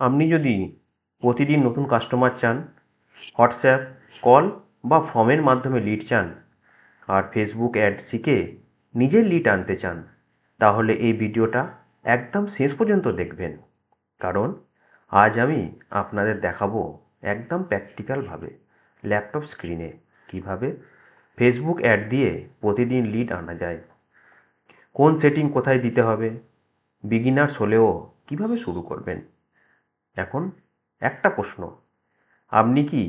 আপনি যদি প্রতিদিন নতুন কাস্টমার চান হোয়াটসঅ্যাপ কল বা ফর্মের মাধ্যমে লিড চান আর ফেসবুক অ্যাড শিখে নিজের লিড আনতে চান, তাহলে এই ভিডিওটা একদম শেষ পর্যন্ত দেখবেন। কারণ আজ আমি আপনাদের দেখাবো একদম প্র্যাকটিক্যালভাবে ল্যাপটপ স্ক্রিনে কীভাবে ফেসবুক অ্যাড দিয়ে প্রতিদিন লিড আনা যায়, কোন সেটিং কোথায় দিতে হবে বিগিনার্স হলেও কীভাবে শুরু করবেন এখন একটা প্রশ্ন। আপনি কি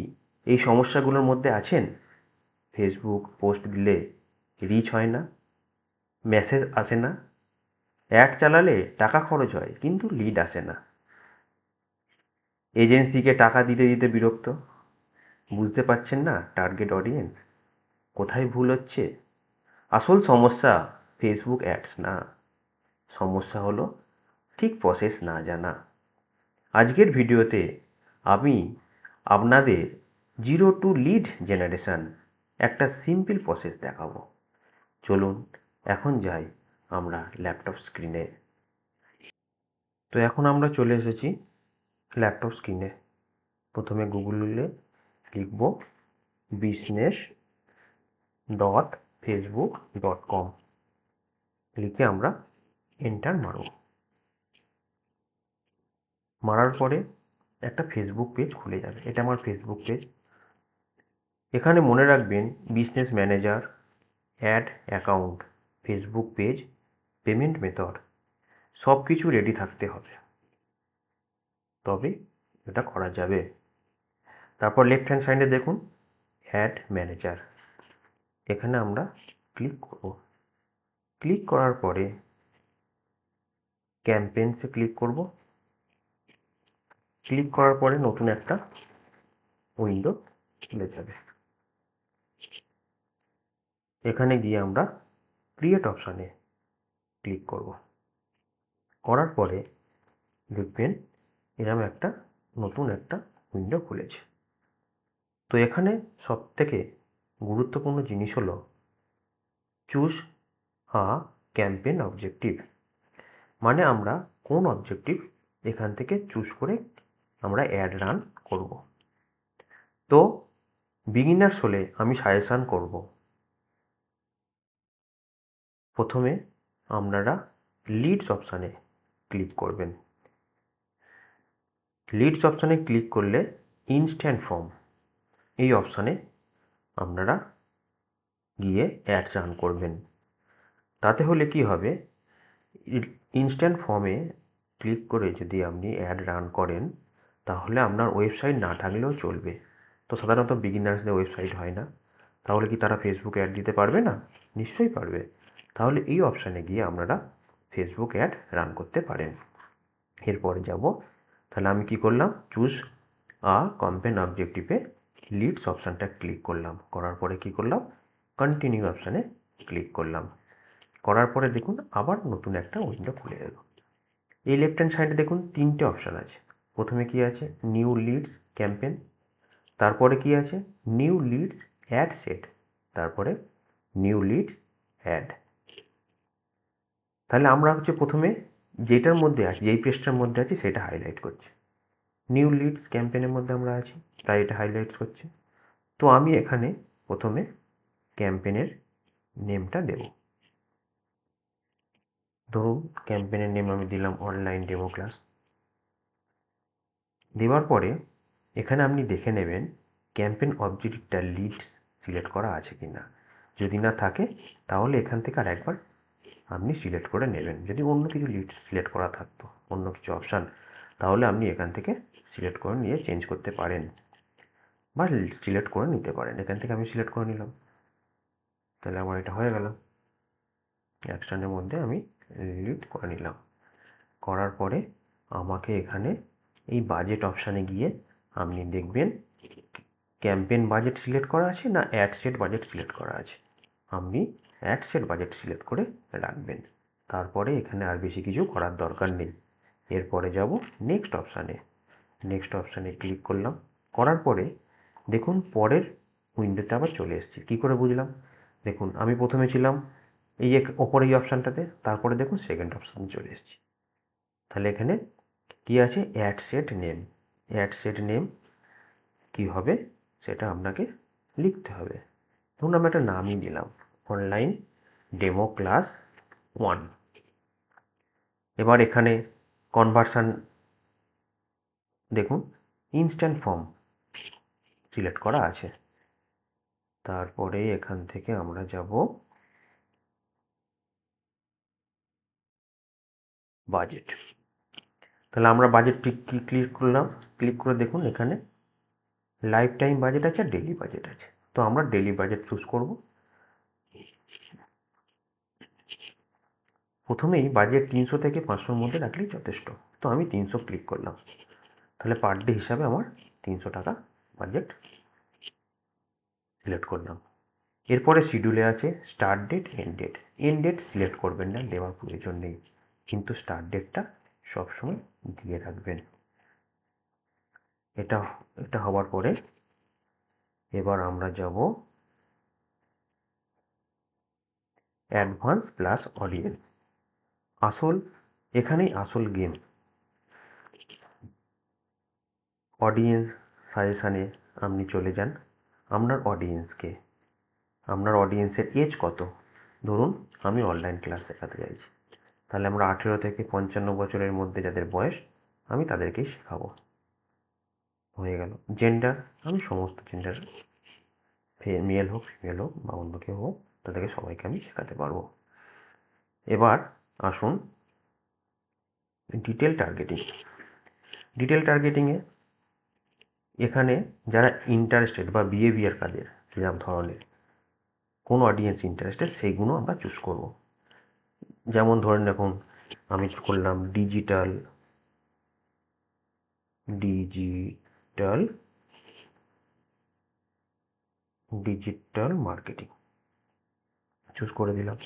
এই সমস্যাগুলোর মধ্যে আছেন? ফেসবুক পোস্ট দিলে রিচ হয় না মেসেজ আসে না অ্যাড চালালে টাকা খরচ হয়, কিন্তু লিড আসে না। এজেন্সিকে টাকা দিতে দিতে বিরক্ত, বুঝতে পারছেন না টার্গেট অডিয়েন্স কোথায় ভুল হচ্ছে? আসল সমস্যা ফেসবুক অ্যাডস না, সমস্যা হলো ঠিক প্রসেস না জানা। আজকের ভিডিওতে আমি আপনাদের জিরো টু লিড জেনারেশান একটা সিম্পল প্রসেস দেখাবো। চলুন, এখন যাই আমরা ল্যাপটপ স্ক্রিনে। তো এখন আমরা চলে এসেছি ল্যাপটপ স্ক্রিনে। প্রথমে গুগলে লিখব business dot Facebook dot com লিখে আমরা এন্টার মারব। মারার পরে একটা ফেসবুক পেজ খুলে যাবে। এটা আমার ফেসবুক পেজ এখানে মনে রাখবেন business manager ad account Facebook page payment method সব কিছু রেডি থাকতে হবে। তবে এটা করা যাবে। তারপর লেফট হ্যান্ড সাইডে দেখুন অ্যাড ম্যানেজার এখানে আমরা ক্লিক করব। ক্লিক করার পরে ক্যাম্পেন্সে ক্লিক করব। ক্লিক করার পরে নতুন একটা উইন্ডো খুলে যাবে। এখানে গিয়ে আমরা ক্রিয়েট অপশানে ক্লিক করব। করার পরে দেখবেন এরকম একটা নতুন একটা উইন্ডো খুলেছে। তো এখানে সব থেকে গুরুত্বপূর্ণ জিনিস হলো চুজ আ ক্যাম্পেন অবজেক্টিভ মানে আমরা কোন অবজেক্টিভ এখান থেকে চুজ করে আমরা অ্যাড রান করব। তো বিগিনার্স হলে আমি সাজেশান করব। প্রথমে আপনারা লিডস অপশানে ক্লিক করবেন। লিডস অপশানে ক্লিক করলে ইনস্ট্যান্ট ফর্ম এই অপশানে আপনারা গিয়ে অ্যাড রান করবেন। তাতে হলে কি হবে? ইনস্ট্যান্ট ফর্মে ক্লিক করে যদি আপনি অ্যাড রান করেন তাহলে আপনার ওয়েবসাইট না থাকলেও চলবে। তো সাধারণত বিগিনার্সদের ওয়েবসাইট হয় না। তাহলে কি তারা ফেসবুক অ্যাড দিতে পারবে না? নিশ্চয়ই পারবে। তাহলে এই অপশানে গিয়ে আপনারা ফেসবুক অ্যাড রান করতে পারেন। এরপরে যাব। তাহলে আমি কি করলাম? চুজ আ কম্পেন অবজেক্টিভে লিডস অপশানটা ক্লিক করলাম। করার পরে কি করলাম? কন্টিনিউ অপশানে ক্লিক করলাম। করার পরে দেখুন আবার নতুন একটা উইন্ডো খুলে এলো এই লেফট হ্যান্ড সাইডে দেখুন তিনটে অপশান আছে। প্রথমে কি আছে? নিউ লিডস ক্যাম্পেন তারপরে কি আছে? নিউ লিডস অ্যাড সেট তারপরে নিউ লিডস অ্যাড তাহলে আমরা হচ্ছে প্রথমে যেটার মধ্যে আছি, যেই পেজটার মধ্যে আছি, সেটা হাইলাইট করছে। নিউ লিডস ক্যাম্পেনের মধ্যে আমরা আছি, তাই এটা হাইলাইট করছে। তো আমি এখানে প্রথমে ক্যাম্পেনের নেমটা দেব। ধরুন ক্যাম্পেনের নেম আমি দিলাম অনলাইন ডেমো ক্লাস দেওয়ার পরে এখানে আপনি দেখে নেবেন ক্যাম্পেন অবজেক্টটা লিড সিলেক্ট করা আছে কি না যদি না থাকে, তাহলে এখান থেকে আর একবার আপনি সিলেক্ট করে নেবেন। যদি অন্য কিছু লিড সিলেক্ট করা থাকতো, অন্য কিছু অপশান তাহলে আপনি এখান থেকে সিলেক্ট করে নিয়ে চেঞ্জ করতে পারেন বা সিলেক্ট করে নিতে পারেন। এখান থেকে আমি সিলেক্ট করে নিলাম। তাহলে আমার এটা হয়ে গেল। অ্যাকশানের মধ্যে আমি লিড করে নিলাম। করার পরে আমাকে এখানে এই বাজেট অপশানে গিয়ে আপনি দেখবেন ক্যাম্পেন বাজেট সিলেক্ট করা আছে না অ্যাড সেট বাজেট সিলেক্ট করা আছে। আপনি অ্যাড সেট বাজেট সিলেক্ট করে রাখবেন। তারপরে এখানে আর বেশি কিছু করার দরকার নেই। এরপরে যাব নেক্সট অপশানে নেক্সট অপশানে ক্লিক করলাম। করার পরে দেখুন পরের উইন্ডোতে আবার চলে এসেছি। কী করে বুঝলাম? দেখুন, আমি প্রথমে ছিলাম এই এক ওপরে এই অপশানটাতে তারপরে দেখুন সেকেন্ড অপশানে চলে এসেছি। তাহলে এখানে কি আছে? Ad set name ad set name কী হবে? সেটা আপনাকে লিখতে হবে। ধরুন আমি একটা নামই দিলাম অনলাইন ডেমো ক্লাস ওয়ান এবার এখানে কনভার্সান দেখুন ইনস্ট্যান্ট ফর্ম সিলেক্ট করা আছে। তারপরে এখান থেকে আমরা যাব বাজেট তাহলে আমরা বাজেট ক্লিক করলাম। ক্লিক করে দেখুন এখানে লাইফ টাইম বাজেট আছে ডেলি বাজেট আছে। তো আমরা ডেলি বাজেট চুজ করব। প্রথমেই বাজেট তিনশো থেকে পাঁচশোর মধ্যে রাখলেই যথেষ্ট। তো আমি তিনশো ক্লিক করলাম। তাহলে পার ডে হিসাবে আমার তিনশো টাকা বাজেট সিলেক্ট করলাম। এরপরে শিডিউলে আছে start date end date end date select করবেন না, দেওয়ার প্রয়োজন নেই। কিন্তু স্টার্ট ডেটটা সবসময় দিয়ে রাখবেন এটা এটা হওয়ার পরে এবার আমরা যাব অ্যাডভান্স প্লাস অডিয়েন্স আসল, এখানেই আসল গেম। অডিয়েন্স সাজেশানে আপনি চলে যান। আপনার অডিয়েন্সকে। আপনার অডিয়েন্সের এজ কত? ধরুন, আমি অনলাইন ক্লাস শেখাতে চাইছি তাহলে আমরা আঠেরো থেকে পঞ্চান্ন বছরের মধ্যে যাদের বয়স, আমি তাদেরকেই শেখাবো। হয়ে গেল। জেন্ডার আমি সমস্ত জেন্ডার মেল হোক ফিমেল হোক, বা অন্য কেউ হোক, তাদেরকে সবাইকে আমি শেখাতে পারব। এবার আসুন ডিটেল টার্গেটিং ডিটেল টার্গেটিংয়ে এখানে যারা ইন্টারেস্টেড বা বিহেভিয়ার কাজের যেরকম ধরনের, কোন অডিয়েন্স ইন্টারেস্টেড সেইগুলো আমরা চুজ করব। যেমন ধরেন দেখুন, আমি করলাম? Digital digital digital marketing choose করে দিলাম।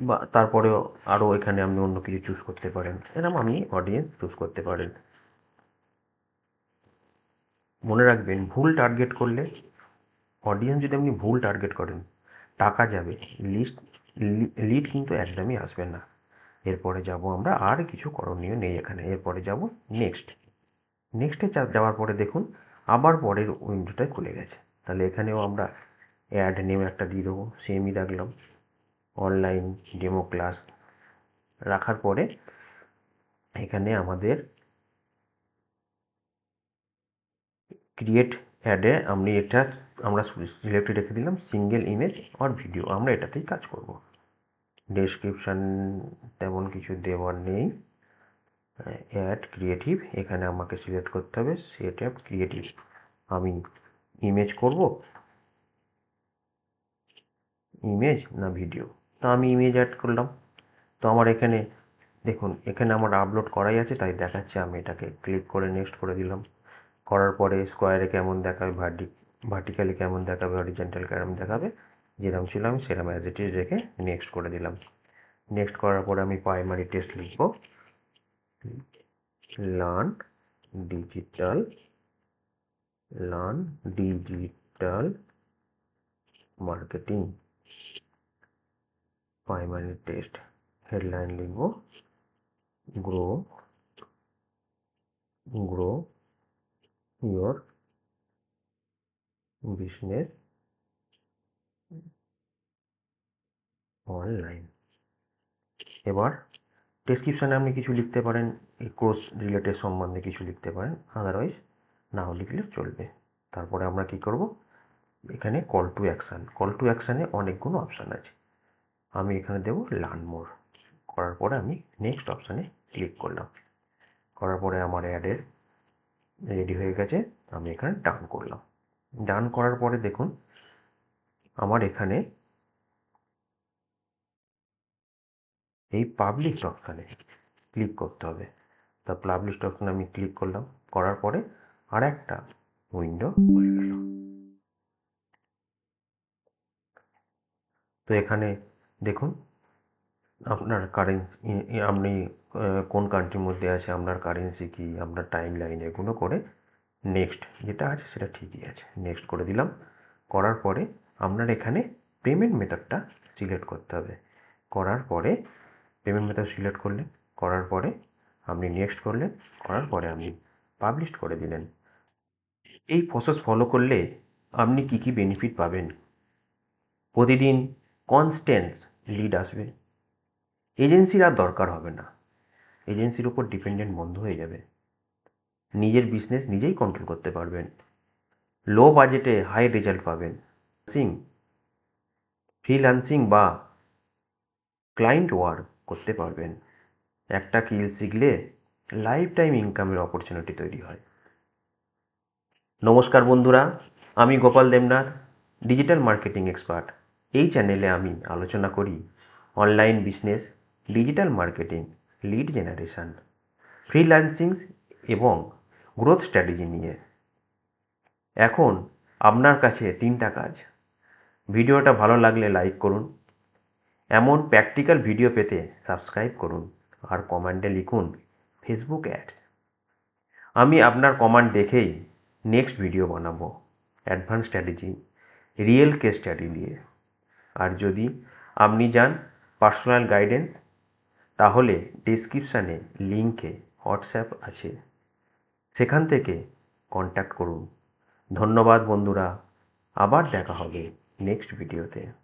বা তারপরেও আরও এখানে আপনি অন্য কিছু চুজ করতে পারেন। এরকম আপনি অডিয়েন্স চুজ করতে পারেন। মনে রাখবেন, ভুল টার্গেট করলে অডিয়েন্স যদি আপনি ভুল টার্গেট করেন, টাকা যাবে লিস্ট লিড কিন্তু একদমই আসবে না। এরপরে যাব আমরা আর কিছু করণীয় নেই এখানে। এরপরে যাব নেক্সট নেক্সটে যাওয়ার পরে দেখুন, আবার পরের উইন্ডোটায় খুলে গেছে। তাহলে এখানেও আমরা অ্যাড নেম একটা দিয়ে দেবো সেমই রাখলাম। অনলাইন ডেমো ক্লাস রাখার পরে এখানে আমাদের ক্রিয়েট অ্যাডে আপনি এটা আমরা সিলেক্টে রেখে দিলাম সিঙ্গেল ইমেজ আর ভিডিও আমরা এটাতেই কাজ করব। ডেসক্রিপশান তেমন কিছু দেওয়ার নেই। অ্যাড ক্রিয়েটিভ এখানে আমাকে সিলেক্ট করতে হবে সেট অ্যাপ ক্রিয়েটিভ আমি ইমেজ করব। ইমেজ না ভিডিও তো আমি ইমেজ অ্যাড করলাম। তো আমার এখানে, দেখুন, এখানে আমার আপলোড করাই আছে, তাই দেখাচ্ছে, আমি এটাকে ক্লিক করে নেক্সট করে দিলাম। করার পরে স্কোয়ারে কেমন দেখাবে ভার্টি ভার্টিক্যালি কেমন দেখাবে হরিজেন্টাল কেমন দেখাবে, যেরকম ছিল আমি সেরকম অ্যাজ ইট ইজ রেখে নেক্সট করে দিলাম। নেক্সট করার পরে আমি প্রাইমারি টেস্ট লিখব। Learn digital learn digital marketing primary text headline লিখব। Grow grow your business. Online এবার ডেসক্রিপশানে আপনি কিছু লিখতে পারেন, এই কোর্স রিলেটেড সম্বন্ধে কিছু লিখতে পারেন আদারওয়াইজ নাও লিখলে চলবে। তারপরে আমরা কি করব? এখানে call to action call to অ্যাকশানে অনেকগুলো অপশান আছে। আমি এখানে দেবো লার্ন মোর করার পরে আমি নেক্সট অপশানে ক্লিক করলাম। করার পরে আমার অ্যাডের রেডি হয়ে গেছে। আমি এখানে ডান করলাম। ডান করার পরে দেখুন, আমার এখানে এই পাবলিশ অপশানে ক্লিক করতে হবে। তা পাবলিশ অপশানে আমি ক্লিক করলাম, করার পরে আর একটা উইন্ডো গেল। তো এখানে দেখুন, আপনার কারেন্সি আপনি কোন কান্ট্রির মধ্যে আছে, আপনার কারেন্সি কী, আপনার টাইম লাইন এগুলো করে নেক্সট যেটা আছে সেটা ঠিকই আছে। নেক্সট করে দিলাম। করার পরে আপনার এখানে পেমেন্ট মেথডটা সিলেক্ট করতে হবে। করার পরে পেমেন্ট মেথড সিলেক্ট করলেন। করার পরে আপনি নেক্সট করলেন। করার পরে আপনি পাবলিশ করে দিলেন। এই প্রসেস ফলো করলে আপনি কী কী বেনিফিট পাবেন? প্রতিদিন কনস্ট্যান্ট লিড আসবে। এজেন্সির আর দরকার হবে না। এজেন্সির উপর ডিপেন্ডেন্ট বন্ধ হয়ে যাবে। নিজের বিজনেস নিজেই কন্ট্রোল করতে পারবেন। লো বাজেটে হাই রেজাল্ট পাবেন। সিং ফ্রিল্যান্সিং বা ক্লায়েন্ট ওয়ার্ক করতে পারবেন। একটা কিল শিখলে লাইফ টাইম ইনকামের অপরচুনিটি তৈরি হয়। নমস্কার বন্ধুরা, আমি Gopal Debnath digital marketing expert এই চ্যানেলে আমি আলোচনা করি online business digital marketing lead generation freelancing এবং গ্রোথ স্ট্র্যাটেজি নিয়ে। এখন আপনার কাছে তিনটা কাজ। ভিডিওটা ভালো লাগলে লাইক করুন। এমন প্র্যাকটিক্যাল ভিডিও পেতে সাবস্ক্রাইব করুন আর কমেন্টে লিখুন ফেসবুক অ্যাডস আমি আপনার কমান্ড দেখেই নেক্সট ভিডিও বানাবো advance strategy real case study নিয়ে। আর যদি আপনি যান পার্সোনাল গাইডেন্স তাহলে ডিসক্রিপশানে লিঙ্কে হোয়াটসঅ্যাপ আছে। সেখান থেকে কন্ট্যাক্ট করুন। ধন্যবাদ বন্ধুরা। আবার দেখা হবে নেক্সট ভিডিওতে